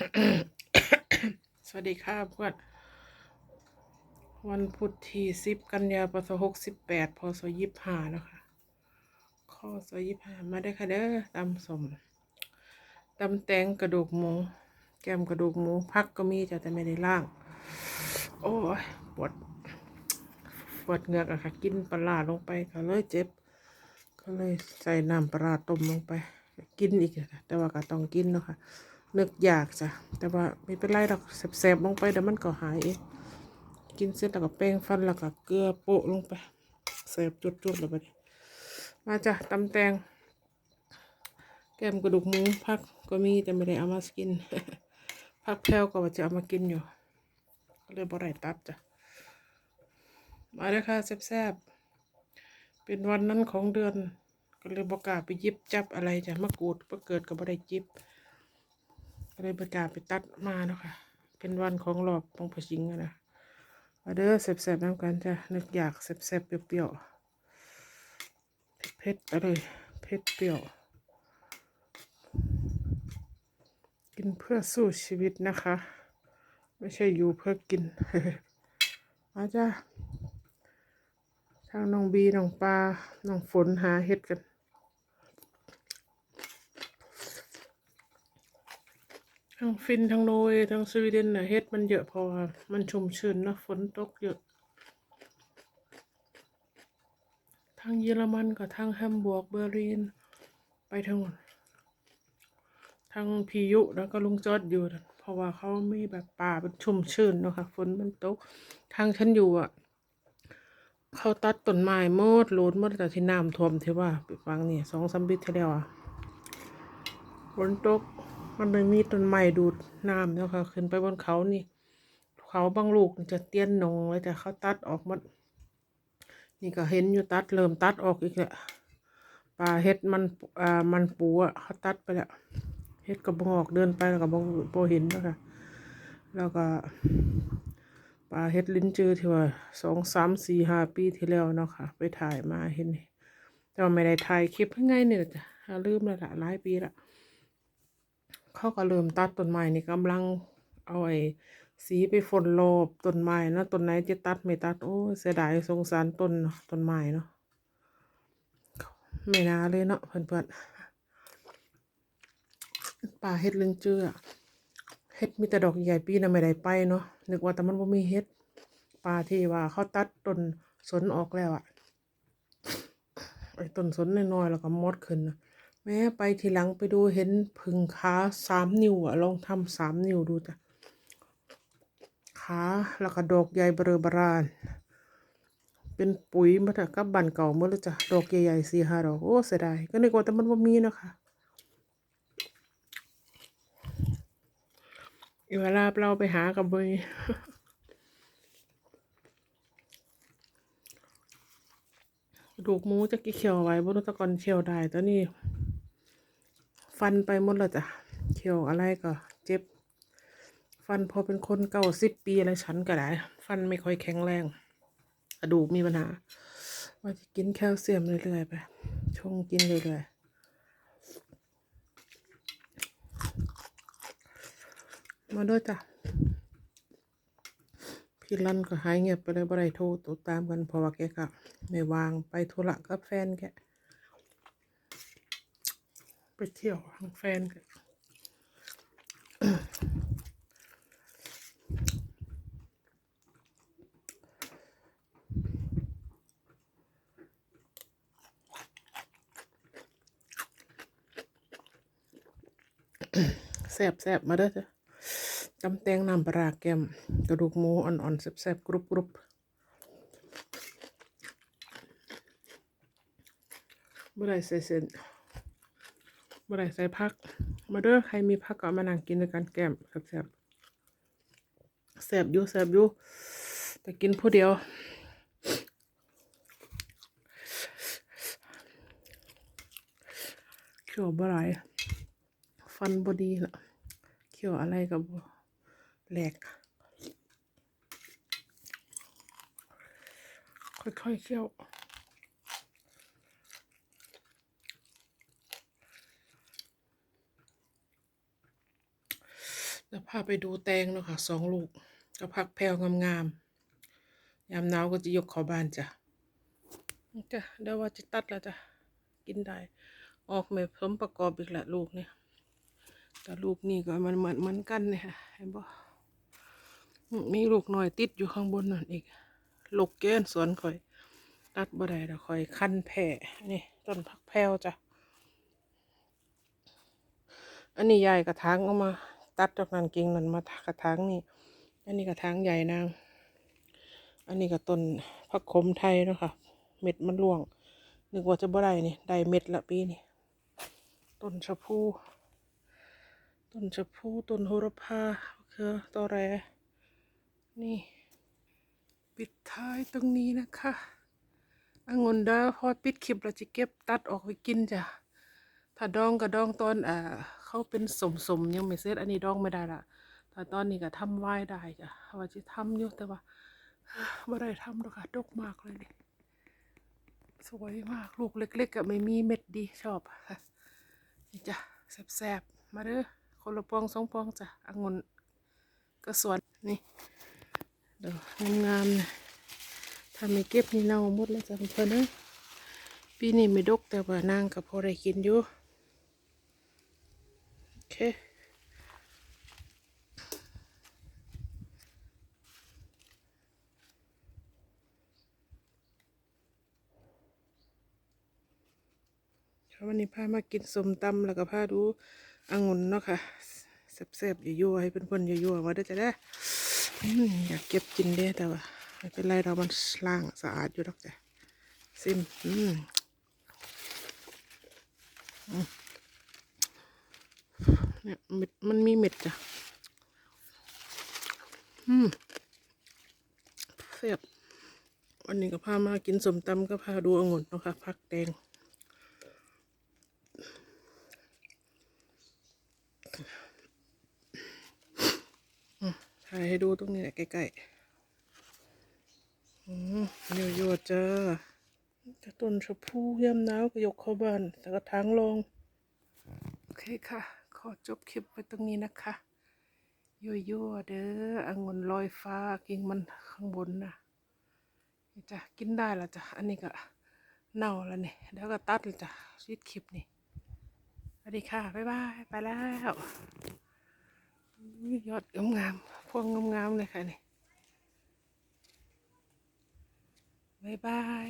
สวัสดีค่ะเพื่อนวันพุธที่สิบกันยาปศหกสิบแปดพศยี่ห้าแล้วค่ะข้อศยี่ห้ามาได้ค่ะเด้อตำสมตำแตงกระดูกหมู แกมกระดูกหมูพักก็มีจ้ะแต่ไม่ได้ล่าง โอ้ยปวด ปวดเหงือกอะค่ะ กินปลาลงไปก็เลยเจ็บ ก็เลยใส่น้ำปลาต้มลงไป กินอีกแต่ว่าก็ต้องกินเนาะค่ะ นึกอยากจ้ะ แต่ว่าไม่เป็นไรหรอกแสบๆลงไปเดี๋ยวมันก็หายเองกินเสร็จแล้วก็แป้งฟันแล้วก็เกลือโปะลงไปแสบจุดๆแล้วไปมาจ้ะตำแตง แกมกระดูกหมูพักก็มีแต่ไม่ได้เอามากินพักแพลวก็ว่าจะเอามากินอยู่ก็เลยบ่ได้ตัดจ้ะมาเลยค่ะแซ่บๆเป็นวันนั้นของเดือน ก็เลยบอกล้าไปยิบจับอะไรจ้ะมะกรูดมะเกิดก็บ่ได้จิบ ก็เลยประกาศไปตัดมาเนาะค่ะ เป็นวันของรอบของผชิงนะเด้อแซ่บๆน้ำกันจ้ะนึกอยากแซ่บๆเปรี้ยวๆเผ็ดๆไปเลยเผ็ดเปรี้ยว กินเพื่อสู้ชีวิตนะคะ ไม่ใช่อยู่เพื่อกินมาจ้าทางน้องบีน้องปลาน้องฝนหาเห็ดกัน ทั้งฟินทั้งโนยทั้งสวีเดนน่ะเฮ็ดมันเยอะพอมันชุ่มชื้นเนะฝนตกเยอะทางเยอรมันกับทางแฮมบวร์กเบอร์ลินไปทั้งหมดทางพียุแล้วก็ลุงจอดอยู่ เพราะว่าเขามีแบบป่าเป็นชุ่มชื้นเนาะค่ะฝนมันตกทางฉันอยู่อะเขาตัดต้นไม้มดโลดมดแต่ที่น้ำท่วมที่ว่าไปฟังนี่สองสามปีที่แล้วอะฝนตก มันเลยมีต้นไม้ดูดน้ำแล้วค่ะขึ้นไปบนเขานี่ เขาบางลูกจะเตี้ยนนงเลยแต่เขาตัดออกหมดนี่ก็เห็นอยู่ตัดเริ่มตัดออกอีกแล้วป่าเฮ็ดมันอ่ามันปูอะเขาตัดไปแล้วเฮ็ดกับบงออกเดินไปแล้วกับบงโบเห็นแล้วค่ะ แล้วก็ป่าเฮ็ดลิ้นจือที่ว่าสองสามสี่ห้าปีที่แล้วเนาะค่ะ ไปถ่ายมาเห็นแต่ว่าไม่ได้ถ่ายคลิปเพิ่งไงเนี่ยจ้ะลืมแล้วละหลายปีละ เขาก็เริ่มตัดต้นไม้นี่กำลังเอาไอ้สีไปฝนโลบต้นไม้นะต้นไหนจะตัดไม่ตัด โอ้เสียดายสงสารต้นต้นไม้เนาะไม่น่าเลยเนาะเพื่อนๆป่าเฮ็ดเรื่องเจือเฮ็ดมีแต่ดอกใหญ่ปีน่ะไม่ได้ไปเนาะนึกว่าแต่มันบ่มีเฮ็ดป่าที่ว่าเขาตัดต้นสนออกแล้วอะไอ้ต้นสนน้อยๆแล้วก็มดขึ้นนะ แม่ไปทีหลังไปดูเห็นผึ่งขาสามนิ้วอะลองทำสามนิ้วดูจ้ะขาแล้วก็ดอกใหญ่เบอร์บรานเป็นปุ๋ยมาจากกับบันเก่าเมื่อแล้วจ้ะดอกใหญ่ๆสี่ห้าดอกโอ้เสียดายก็นึกว่าแต่มันว่ามีนะคะเวลาเราไปหากับเบยดูกมูจะกี่เขียวไว้บนตะกอนเขียวได้ตอนนี้ ฟันไปหมดแล้วจ้ะเขียวอะไรก็เจ็บ ฟันพอเป็นคนเก่าสิบปีอะไรฉันก็ได้ ฟันไม่ค่อยแข็งแรงกระดูกมีปัญหาว่าจะกินแคลเซียมเรื่อยๆไปชงกินเรื่อยๆมาด้วยจ้ะ พี่ลันก็หายเงียบไปเลยบ่ได้โทรติดตามกันเพราะว่าแกก็ไม่วางไปธุระกับแฟนแก ไปเที่ยวทางแฟนกันแซบแซบมาเด้อจ้ะตำแตงน้ำปลาแกมกระดูกหมูอ่อนๆแซ่บๆกรุบกรุบบ่ได้ใส่เส้น บ่ได้ใส่ผัก มาเด้อใครมีผักก็เอามานั่งกินด้วยกันแก้มแซ่บแซ่บอยู่แซ่บอยู่แต่กินผู้เดียวเขียวบ่ไหลฟันบ่ดีละเขียวอะไรกับแหลก ค่อยๆเคี่ยว เดี๋ยวพาไปดูแตงเนาะค่ะสองลูกก็พักแพรวงามๆยามหนาวก็จะยกเขอบ้านจ้ะจ้ะเดี๋ยวว่าจะตัดแล้วจ้ะกินได้ ออกแบบสมประกอบอีกละลูกเนี่ยแต่ลูกนี่ก็มันเหมือนเหมือนกันเนี่ยเห็นบ่มีลูกหน่อยติดอยู่ข้างบนนั่นอีกลูกแก้นสวนข่อย ตัดบ่ได้ดอกข่อยคันแผ่นี่ต้นพักแพรวจ้ะอันนี้ยายกระถางเอามา ตัดจากนั้นกิ่งนั้นมากระถางนี่อันนี้กระถางใหญ่นาง อันนี้ก็ต้นผักขมไทยเนาะค่ะ เม็ดมันร่วง นึกว่าจะบ่ได้นี่ ได้เม็ดละปีนี่ต้นชะพู ต้นชะพู ต้นโหระพาคือตอแร นี่ ปิดท้ายตรงนี้นะคะองุ่นเด้อพอปิดคลิปเราจะเก็บตัดออกไปกินจ้ะ ถ้าดองก็ดองตอนอ่า เขาเป็นสมสมๆยังไม่เสร็จอันนี้ดองไม่ได้ละถ้าตอนนี้ก็ทำไหว้ได้จ้ะว่าจะทำอยู่แต่ว่าไม่ได้ทำหรอกค่ะดกมากเลยนี่สวยมากลูกเล็กๆก็ไม่มีเม็ดดีชอบค่ะนี่จ้ะแซ่บๆมาเด้อคนละปองสองปองจ้ะองุ่นก็สวนนี่เดี๋ยวงามๆนะถ้าไม่เก็บนี่เน่าหมดแล้วจ้ะเพื่อนๆเอ้ปีนี้ไม่ดกแต่ว่านางกับพอได้กินอยู่ วันนี้พามากินสมตำแล้วก็พาดูองุ่นเนาะค่ะแซ่บๆยั่วๆให้เพื่อนๆยั่วๆมาได้จะได้อยากเก็บกินเด้แต่ว่าไม่เป็นไรเรามันล้างสะอาดอยู่ดอกจ้ะซิมอืม เนี่ยเม็ดมันมีเม็ดจ้ะ อืมเสียบวันนี้ก็พามากินสมตำก็พาดูองุ่นนะคะผักแดง ถ่ายให้ดูตรงนี้แหละใกล้ๆอืมเยอะๆจ้าจะต้นชะพูยามหนาวก็ยกเข้าบ้านแต่ก็ทางลง โอเคค่ะ ขอจบคลิปไว้ตรงนี้นะคะยั่วๆเด้อองุ่นลอยฟ้ากิ่งมันข้างบนนะจ้ะกินได้และจ้ะอันนี้ก็เน่าแล้วนี่เดี๋ยวก็ตัดเลยจ้ะชีดคลิปนี่สวัสดีค่ะบ๊ายบายไปแล้วยยอดงามๆพวงงามๆเลยค่ะนี่บ๊ายบาย